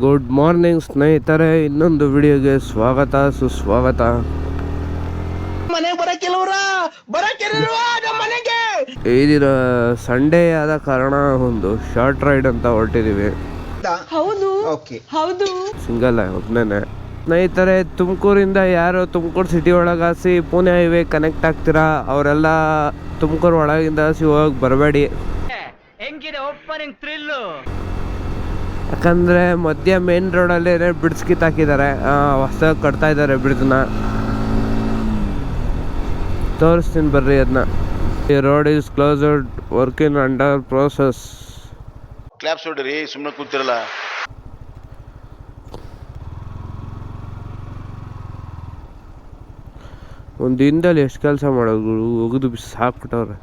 Good morning ಸ್ನೇಹಿತರೆ ಇನ್ನೊಂದು ವಿಡಿಯೋಗೆ ಸ್ವಾಗತ ಸುಸ್ವಾಗತ. ದಿನ ಸಂಡೇ ಆದ ಕಾರಣ ಒಂದು ಶಾರ್ಟ್ ರೈಡ್ ಅಂತ ಹೊರಟಿದೀವಿ. ಹೌದು? ಓಕೆ. ಹೌದು. ಸಿಂಗಲ್ ಒಬ್ಬನೇ ಸ್ನೇಹಿತರೆ ತುಮಕೂರಿಂದ ಯಾರು ತುಮಕೂರು ಸಿಟಿ ಒಳಗಾಸಿ ಪುಣೆ ಹೈವೇ ಕನೆಕ್ಟ್ ಆಗ್ತೀರಾ? ಅವರೆಲ್ಲ ತುಮಕೂರು ಒಳಗಿಂದ ಹಾಸಿ ಹೋಗಿ ಬರಬೇಡಿ. ಯಾಕಂದರೆ ಮಧ್ಯ ಮೇನ್ ರೋಡಲ್ಲಿ ಬ್ರಿಡ್ಜ್ ಕಿತ್ತಾಕಿದ್ದಾರೆ ಹೊಸ ಕಟ್ತಾ ಇದ್ದಾರೆ ಬ್ರಿಡ್ಜ್ನ ತೋರಿಸ್ತೀನಿ ಬರ್ರಿ ಅದನ್ನ ಈ road is closed work in under process claps ಹೊಡ್ರಿ ಸುಮ್ಮನೆ ಕೂತಿರಲ್ಲ. ಒಂದು ದಿನದಲ್ಲಿ ಎಷ್ಟು ಕೆಲಸ ಮಾಡೋದು ಒಗದು ಸಾಕ್ಬಿಟ್ಟವ್ರೆ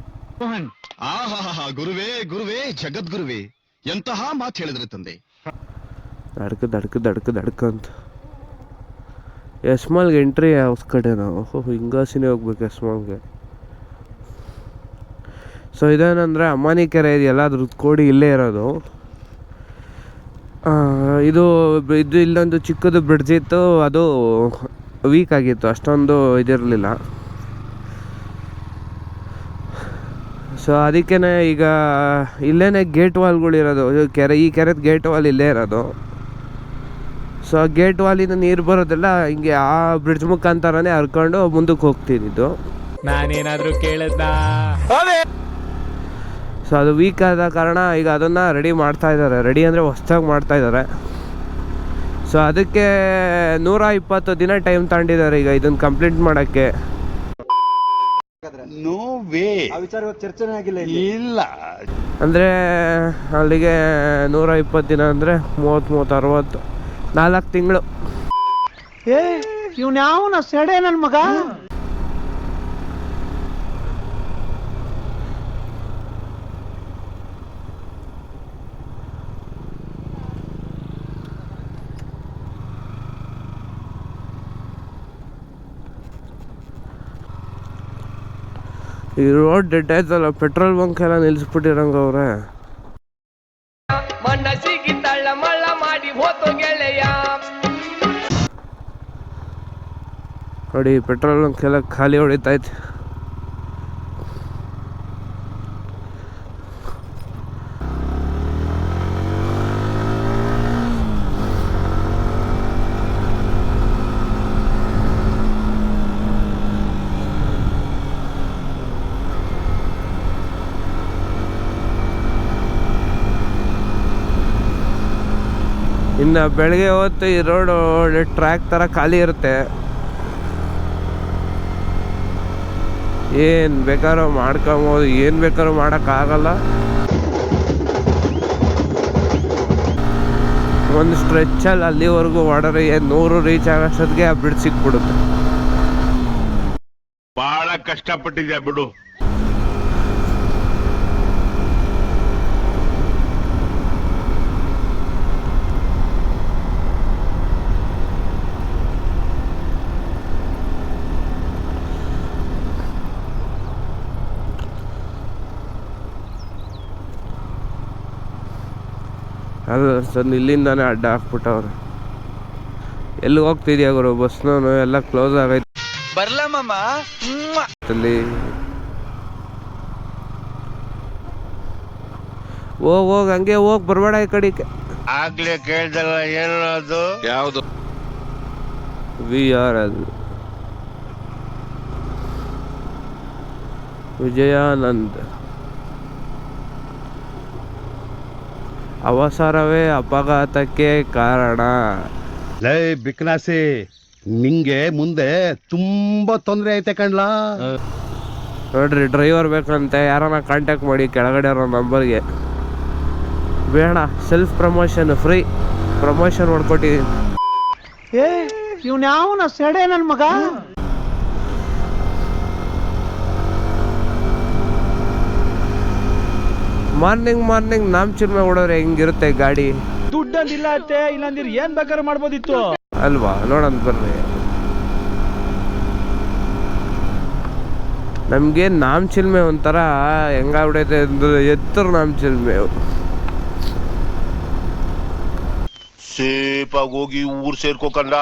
ಆಹಾ ಗುರುವೇ ಗುರುವೇ ಜಗದ್ಗುರುವೇ. ಎಂತಹ ಮಾತು ಹೇಳಿದ್ರೆ ತಂದೆ. ದಡ್ಕ ದಡ್ಕ ದಡ್ಕ ದಡ್ಕ ಅಂತ. ಯಶ್ಮಾಲ್ಗೆ ಎಂಟ್ರಿ ಯಾವ ಕಡೆ ನಾವು? ಹಿಂಗಾಸಿನೇ ಹೋಗ್ಬೇಕು ಯಶ್ಮಾಲ್ಗೆ ಸೊ ಇದೇನಂದರೆ ಅಮಾನಿ ಕೆರೆ ಇದೆಯಲ್ಲ ಅದ್ರ ಕೋಡಿ ಇಲ್ಲೇ ಇರೋದು. ಇದು ಇದು ಇಲ್ಲೊಂದು ಚಿಕ್ಕದು ಬ್ರಿಡ್ಜ್ ಇತ್ತು, ಅದು ವೀಕ್ ಆಗಿತ್ತು, ಅಷ್ಟೊಂದು ಇದಿರಲಿಲ್ಲ. ಸೊ ಅದಕ್ಕೇ ಈಗ ಇಲ್ಲೇ ಗೇಟ್ ವಾಲ್ಗಳಿರೋದು ಇರೋದು ಕೆರೆ, ಈ ಕೆರೆದು ಗೇಟ್ ವಾಲ್ ಇಲ್ಲೇ ಇರೋದು. ಸೊ ಆ ಗೇಟ್ ವಾಲಿಂದ ನೀರು ಬರೋದೆಲ್ಲ ಹಿಂಗೆ ಆ ಬ್ರಿಡ್ಜ್ ಮುಖಾಂತರನೇ ಹರ್ಕೊಂಡು ಮುಂದಕ್ಕೆ ಹೋಗ್ತಿದ್ದು ನಾನೇನಾದ್ರೂ ಕೇಳದ್ದ ಸೊ ಅದು ವೀಕ್ ಆದ ಕಾರಣ ಈಗ ಅದನ್ನು ರೆಡಿ ಮಾಡ್ತಾ ಇದ್ದಾರೆ. ರೆಡಿ ಅಂದರೆ ಹೊಸ್ದಾಗಿ ಮಾಡ್ತಾ ಇದ್ದಾರೆ. ಸೊ ಅದಕ್ಕೆ ನೂರ ಇಪ್ಪತ್ತು ದಿನ ಟೈಮ್ ತಗೊಂಡಿದ್ದಾರೆ ಈಗ ಇದನ್ನ ಕಂಪ್ಲೀಟ್ ಮಾಡೋಕ್ಕೆ. ನೋ ವೇ ಚರ್ಚೆನೇ ಆಗಿಲ್ಲ ಇಲ್ಲ. ಅಂದರೆ ಅಲ್ಲಿಗೆ ನೂರ ಇಪ್ಪತ್ತು ದಿನ ಅಂದ್ರೆ ಮೂವತ್ತು ಮೂವತ್ತು ಅರವತ್ತು. ನಾಲ್ಕು ತಿಂಗಳು. ಏ ಇವ್ನ ಯಾವನ ಸೆಡೆ ನನ್ ಮಗ? ಈ ರೋಡ್ ಡೆಡ್ ಆಯ್ತಲ್ಲ ಪೆಟ್ರೋಲ್ ಬಂಕ್ ಎಲ್ಲ ನಿಲ್ಸ್ಬಿಟ್ಟಿರಂಗ ಅವ್ರೆ. ನೋಡಿ ಪೆಟ್ರೋಲ್ ಕೆಲ ಖಾಲಿ ಹೊಡಿತೈತೆ ಇನ್ನು ಬೆಳಗ್ಗೆ ಹೊತ್ತು ಈ ರೋಡು ಟ್ರ್ಯಾಕ್ ಥರ ಖಾಲಿ ಇರುತ್ತೆ. ಏನು ಬೇಕಾದ್ರೂ ಮಾಡ್ಕೊಬೋದು, ಏನು ಬೇಕಾದ್ರೂ ಮಾಡೋಕ್ಕಾಗಲ್ಲ. ಒಂದು ಸ್ಟ್ರೆಚ್ಚಲ್ಲಿ ಅಲ್ಲಿವರೆಗೂ ಹೊಡೆದ್ರೆ ಏನು ನೂರು ರೀಚ್ ಆಗೋಷ್ಟೊತ್ತಿಗೆ ಆ ಬಿಡ್ ಸಿಕ್ಬಿಡುತ್ತೆ. ಭಾಳ ಕಷ್ಟಪಟ್ಟಿದ್ಯಾ ಬಿಡು. ಅದು ತಂದು ಇಲ್ಲಿಂದಾನೆ ಅಡ್ಡ ಹಾಕ್ಬಿಟ್ಟವ್ರೆ. ಎಲ್ಲಿ ಹೋಗ್ತಿದ್ಯಾ ಗುರು? ಬಸ್ನೂ ಎಲ್ಲ ಕ್ಲೋಸ್ ಆಗೈತೆ. ಅಲ್ಲಿ. ಹೋಗ್ ಹೋಗ್ ಹಂಗೆ ಹೋಗ್ ಬರಬೇಡ ಈ ಕಡೆ. ಆಗ್ಲೇ ಕೇಳ್ದಲ್ಲ ಏನದು? ಯಾವುದು? ವಿ ಆರ್ ಅದು ವಿಜಯಾನಂದ್. ಅವಸರವೇ ಅಪಘಾತಕ್ಕೆ ಕಾರಣ. ಲೈ ಬಿಕ್ನಾಸಿ ನಿಂಗೆ ಮುಂದೆ ತುಂಬಾ ತೊಂದರೆ ಐತೆ ಕಣ್ಲಾ. ನೋಡ್ರಿ ಡ್ರೈವರ್ ಬೇಕಂತೆ ಯಾರನ್ನ ಕಾಂಟ್ಯಾಕ್ಟ್ ಮಾಡಿ ಕೆಳಗಡೆ ಇರೋ ನಂಬರ್ಗೆ ಬೇಡ ಸೆಲ್ಫ್ ಪ್ರಮೋಷನ್ ಫ್ರೀ ಪ್ರಮೋಷನ್ ಮಾಡ್ಕೊಟ್ಟಿದ್ದೀನಿ ಏ ಇವ್ನ ಯಾವನ ಸೆಡೆ ನನ್ನ ಮಗ? ಮಾರ್ನಿಂಗ್ ಮಾರ್ನಿಂಗ್ ನಾಮ್ ಚಿಲ್ಮೆ ಓಡೋದ್ರೆ ಹೆಂಗಿರುತ್ತೆ ಗಾಡಿ? ದುಡ್ಡಂದಿಲ್ಲ ಅತ್ತೆ ಇಲ್ಲಾಂದ್ರೆ ಏನ್ ಬೇಕಾದ್ರೆ ಮಾಡ್ಬೋದಿತ್ತು. ಅಲ್ವಾ? ನೋಡೋಣ ಬರ್ರಿ ನಮಗೆ ನಾಮ್ ಚಿಲ್ಮೆ ಒಂಥರ ಹೆಂಗಾಗ್ಬಿಡೈತೆ ಅಂದ್ರೆ ಎತ್ತರ ನಾಮ್ ಚಿಲ್ಮೆ ಸೇಫಾಗಿ ಹೋಗಿ ಊರ್ ಸೇರ್ಕೋಕಂಡ